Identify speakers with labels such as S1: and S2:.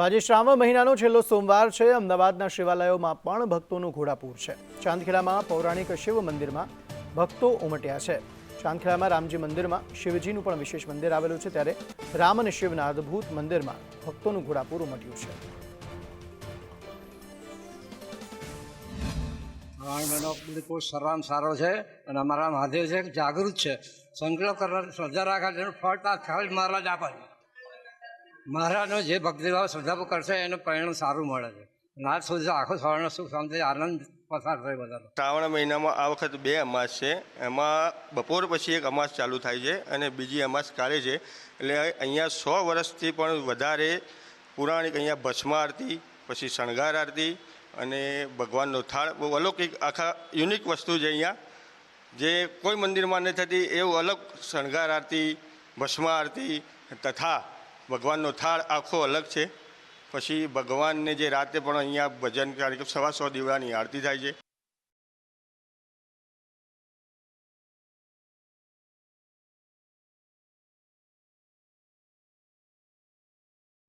S1: આજે શ્રાવણ મહિનાનો છેલ્લો સોમવાર છે. અમદાવાદના શિવાલયોમાં પણ ભક્તોનું ઘોડાપૂર છે. ચાંદખેડામાં પૌરાણિક શિવ મંદિરમાં ભક્તો ઉમટ્યા છે. ચાંદખેડામાં રામજી મંદિરમાં શિવજીનું પણ વિશેષ મંદિર આવેલું છે. ત્યારે રામ અને શિવના અદ્ભુત મંદિરમાં ભક્તોનું ઘોડાપૂર ઉમટ્યું છે.
S2: શ્રાવણ સર્વામ સારો છે અને અમારા મહાદેવ છે જાગૃત છે. સંકલ્પ કરનાર શ્રદ્ધા રાખે ફળતા ફળ મહારાજ આપે મહારાજનો જે ભક્તિભાવ શ્રદ્ધા કરશે, એનું પરિણામ સારું મળે છે. નાથ સુધી આખો સવારનો સુખ શાંતિ, આનંદ પસાર થાય બધાનો.
S3: શ્રાવણ મહિનામાં આ વખત બે અમાસ છે. એમાં બપોર પછી એક અમાસ ચાલુ થાય છે અને બીજી અમાસ કાલે છે. એટલે અહીંયા સો વર્ષથી પણ વધારે પુરાણિક અહીંયા ભસ્મ આરતી પછી શણગાર આરતી અને ભગવાનનો થાળ. બહુ અલૌકિક, આખા યુનિક વસ્તુ છે અહીંયા. જે કોઈ મંદિરમાં નથી થતી, એવું અલગ શણગાર આરતી ભસ્મ આરતી તથા ભગવાનનો થાળ આખો અલગ છે. પછી ભગવાનને જે રાતે પણ અહીંયા ભજન કાર્યક્રમ, સવા સો દીવડાની આરતી થાય છે.